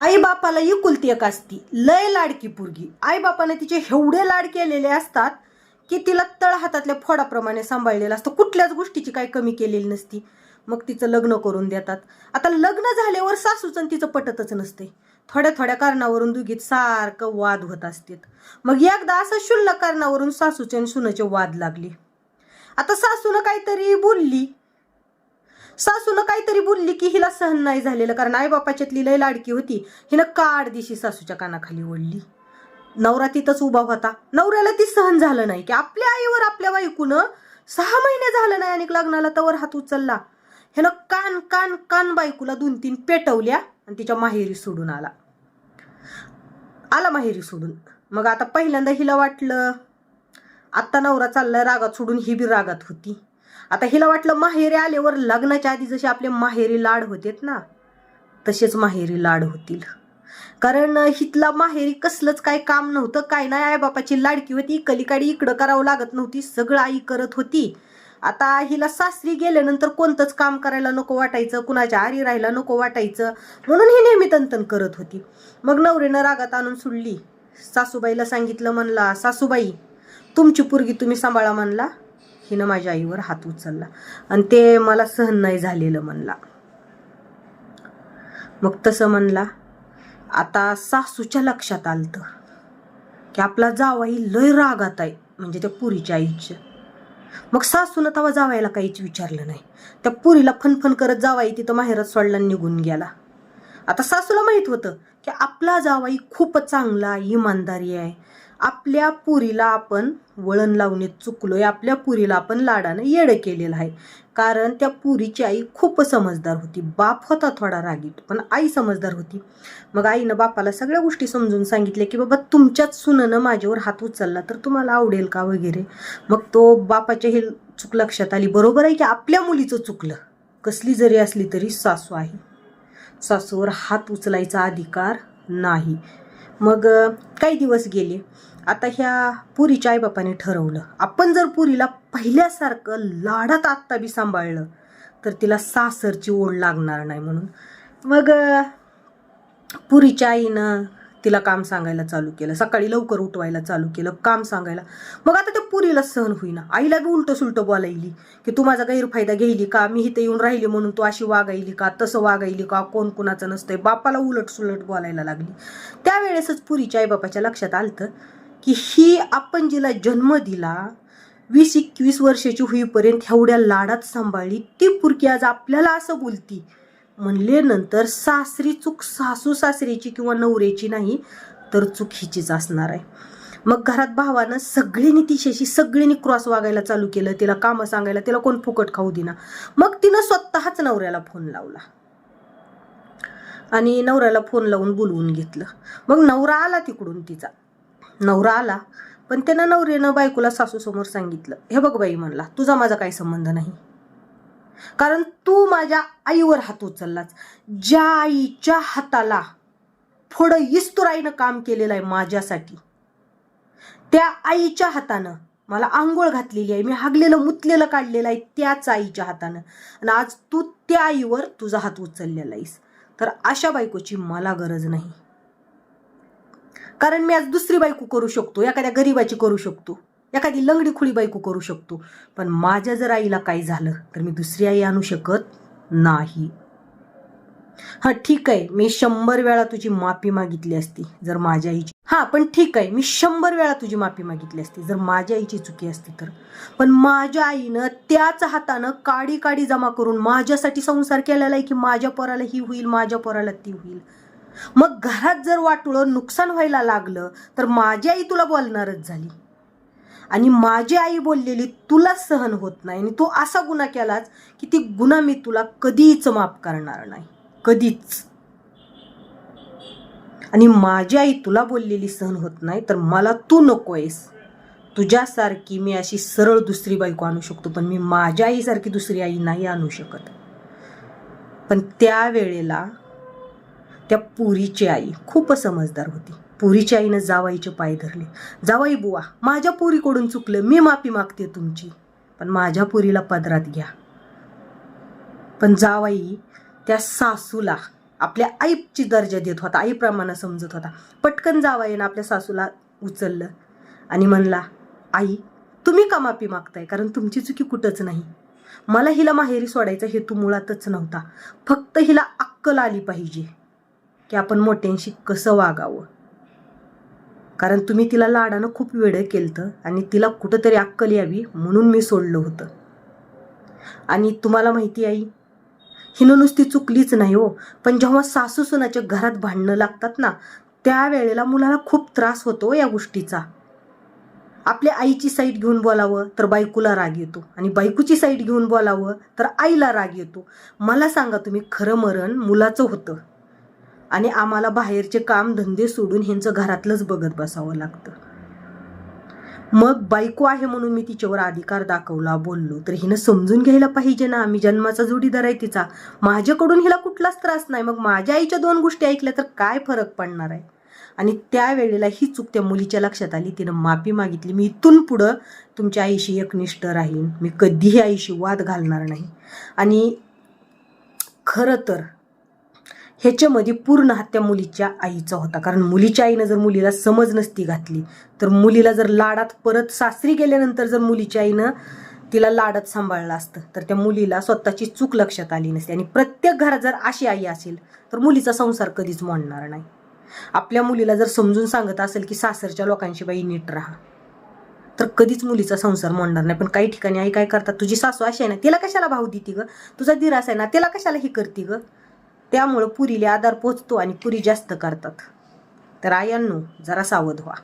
आई बापाला एकुलती एक असती. लय लाडकी पुरगी. आई बापाने तिचे एवढे लाड केलेले असतात की तिला तळ हातातल्या फोडाप्रमाणे सांभाळलेलं असतं. कुठल्याच गोष्टीची काही कमी केलेली नसती. मग तिचं लग्न करून देतात. आता लग्न झाल्यावर सासूचं आणि तिचं पटतच नसते. थोड्या थोड्या कारणावरून दुगीत सारखं वाद होत असतात. मग एकदा असं शुल्लक कारणावरून सासूचे आणि सुनाचे वाद लागले. आता सासूनं काहीतरी बोलली. सासूनं काहीतरी बोलली की हिला सहन नाही झालेलं कारण आईबापाच्यातली लय लाडकी होती. हिनं काड दिशी सासूच्या कानाखाली ओढली. नवरा तिथंच उभा होता. नवऱ्याला ती सहन झालं नाही की आपल्या आईवर आपल्या बायकूनं सहा महिने झालं नाही आणि लग्नाला तवर हात उचलला. ह्यानं कान कान कान बायकूला दोन तीन पेटवल्या आणि तिच्या माहेरी सोडून आला. आला माहेरी सोडून. मग आता पहिल्यांदा हिला वाटलं आत्ता नवरा चाललाय रागात सोडून ही बी रागात होती. आता हिला वाटलं माहेरी आल्यावर लग्नाच्या आधी जसे आपले माहेरी लाड होतेत ना तसेच माहेरी लाड होतील. कारण हितला माहेरी कसलंच काय काम नव्हतं काय नाही आई बापाची लाडकी होती कलीकडे इकडं करावं लागत नव्हती सगळं आई करत होती. आता हिला सासरी गेल्यानंतर कोणतंच काम करायला नको वाटायचं कुणाच्या आरी राहायला नको वाटायचं म्हणून ही नेहमी तंतन करत होती. मग नवरीनं रागात आणून सोडली. सासूबाईला सांगितलं म्हणला सासूबाई तुमची पोरगी तुम्ही सांभाळा म्हणला. हिनं माझ्या आईवर हात उचलला आणि ते मला सहन नाही झालेलं म्हणला. मग तसं म्हणला आता सासूच्या लक्षात आलतं की आपला जावाई लय रागात आहे म्हणजे त्या पुरीच्या आईच्या मग सासून तवा जावायला काहीच विचारलं नाही. त्या पुरीला फनफन करत जावाई तिथं माहेरात सोडला निघून गेला. आता सासूला माहीत होतं की आपला जावाई खूप चांगला इमानदारी आहे. आपल्या पुरीला आपण वळण लावण्यात चुकलोय. आपल्या पुरीला आपण लाडानं येडं केलेलं आहे. कारण त्या पुरीची आई खूप समजदार होती. बाप होता थोडा रागीट पण आई समजदार होती. मग आईनं बापाला सगळ्या गोष्टी समजून सांगितल्या की बाबा तुमच्याच सुननं माझ्यावर हात उचलला तर तुम्हाला आवडेल का वगैरे? मग तो बापाच्या हे चूक लक्षात आली. बरोबर आहे की आपल्या मुलीचं चुकलं. कसली जरी असली तरी सासू आहे. सासूवर हात उचलायचा अधिकार नाही. मग काही दिवस गेले. आता ह्या पुरीच्या आईबापाने ठरवलं. आपण जर पुरीला पहिल्यासारखं लाडात आत्ता बी सांभाळलं तर तिला सासरची ओढ लागणार नाही म्हणून. मग पुरीच्या आईनं तिला काम सांगायला चालू केलं. सकाळी लवकर उठवायला चालू केलं काम सांगायला. मग आता त्या पुरीला सहन होईना. आईला बी उलट सुलट बोलायली की तू माझा गैरफायदा घ्यायली का? मी इथे येऊन राहिली म्हणून तू अशी वागायली का? तसं वागायली का? कोण कुणाचं नसतंय? बापाला उलट सुलट बोलायला लागली. त्यावेळेसच पुरीच्या आईबापाच्या लक्षात आलतं की ही आपण जिला जन्म दिला वीस एकवीस वर्षाची होईपर्यंत एवढ्या लाडात सांभाळली. ती पुरकी आज आपल्याला असं बोलती. म्हणले नंतर सासरी चूक सासू सासरीची किंवा नवऱ्याची नाही तर चूक हिचीच असणार आहे. मग घरात भावानं सगळीनी तिच्याशी सगळीनी क्रॉस वागायला चालू केलं तिला कामं सांगायला तिला कोण फुकट खाऊ दिना. मग तिनं स्वतःच नवऱ्याला फोन लावला. आणि नवऱ्याला फोन लावून बोलवून घेतलं. मग नवरा आला तिकडून तिचा. नवरा आला पण त्यानं नवऱ्यानं बायकोला सासूसमोर सांगितलं हे बघ बाई म्हणला तुझा माझा काही संबंध नाही. कारण तू माझ्या आईवर हात उचललाच ज्या आईच्या हाताला थोडं इस्तुराईनं काम केलेलं आहे माझ्यासाठी त्या आईच्या हातानं मला आंघोळ घातलेली आहे मी हागलेलं मुतलेलं काढलेलं आहे त्याच आईच्या हातानं. आणि आज तू त्या आईवर तुझा हात उचललेला आहेस. तर अशा बायकोची मला गरज नाही. कारण मी आज दुसरी बायको करू शकतो एखाद्या गरीबाची करू शकतो. एखादी लंगडी खुळी बायको करू शकतो. पण माझ्या जर आईला काही झालं तर मी दुसरी आई आणू शकत नाही. हा ठीक आहे. मी शंभर वेळा तुझी माफी मागितली असती जर माझ्या आईची. हा पण ठीक आहे. मी शंभर वेळा तुझी माफी मागितली असती जर माझ्या आईची चुकी असती तर. पण माझ्या आईनं त्याच हातानं काडी काडी जमा करून माझ्यासाठी संसार केलेला आहे की माझ्या पोराला ही होईल माझ्या पोराला ती होईल. मग घरात जर वाटुळं नुकसान व्हायला लागलं तर माझी आई तुला बोलणारच झाली. आणि माझी आई बोललेली तुला सहन होत नाही. आणि तू असा गुन्हा केलाच की ती गुन्हा मी तुला कधीच माफ करणार नाही. कधीच. आणि माझी आई तुला बोललेली सहन होत नाही तर मला तू नकोयस. तुझ्यासारखी मी अशी सरळ दुसरी बायको आणू शकतो पण मी माझ्या आईसारखी दुसरी आई नाही आणू शकत. पण त्यावेळेला त्या पुरीची आई खूप समजदार होती. पुरीच्या आईनं जावाईचे पाय धरले. जावाई बुवा माझ्या पोरीकडून चुकलं मी माफी मागते तुमची. पण माझ्या पोरीला पदरात घ्या. पण जावाई त्या सासूला आपल्या आईची दर्जा देत होता आईप्रमाणे समजत होता. पटकन जावाईनं आपल्या सासूला उचललं आणि म्हणला आई तुम्ही का माफी मागताय? कारण तुमची चुकी कुठंच नाही. मला हिला माहेरी सोडायचा हेतू मुळातच नव्हता. फक्त हिला अक्कल आली पाहिजे की आपण मोठ्यांशी कसं वागावं. कारण तुम्ही तिला लाडानं खूप वेळ केलं आणि तिला कुठंतरी अक्कल यावी म्हणून मी सोडलं होतं. आणि तुम्हाला माहिती आई हिनं नुसती चुकलीच नाही हो. पण जेव्हा सासू सुनाच्या घरात भांडणं लागतात ना त्यावेळेला मुलाला खूप त्रास होतो हो या गोष्टीचा. आपल्या आईची साईड घेऊन बोलावं तर बायकोला राग येतो आणि बायकोची साईड घेऊन बोलावं तर आईला राग येतो. मला सांगा तुम्ही खरं मरण मुलाचं होतं. आणि आम्हाला बाहेरचे काम धंदे सोडून ह्यांचं घरातलंच बघत बसावं लागतं. मग बायको आहे म्हणून मी तिच्यावर अधिकार दाखवला बोललो तर हिनं समजून घ्यायला पाहिजे ना मी जन्माचा जोडीदार आहे तिचा. माझ्याकडून हिला कुठलाच त्रास नाही मग माझ्या आईच्या दोन गोष्टी ऐकल्या तर काय फरक पडणार आहे? आणि त्यावेळेला ही चूक त्या मुलीच्या लक्षात आली तिनं माफी मागितली. मी इथून पुढं तुमच्या आईशी एकनिष्ठ राहीन. मी कधीही आईशी वाद घालणार नाही. आणि खरं तर ह्याच्यामध्ये पूर्ण हात त्या मुलीच्या आईचा होता. कारण मुलीच्या आईनं जर मुलीला समज नसती घातली तर मुलीला जर लाडात परत सासरी गेल्यानंतर जर मुलीच्या आईनं तिला लाडात सांभाळलं असतं तर त्या मुलीला स्वतःची चूक लक्षात आली नसते. आणि प्रत्येक घरात जर अशी आई असेल तर मुलीचा संसार कधीच मोडणार नाही. आपल्या मुलीला जर समजून सांगत असेल की सासरच्या लोकांशी बाई नीट राहा तर कधीच मुलीचा संसार मोडणार नाही. पण काही ठिकाणी आई काय करतात तुझी सासू अशी आहे ना तिला कशाला भाव देती ग? तुझा दिरास आहे ना तिला कशाला ही करते ग? त्यामुळं पुरीला आधार पोचतो आणि पुरी जास्त करतात. तर आयांनो जरा सावध व्हा.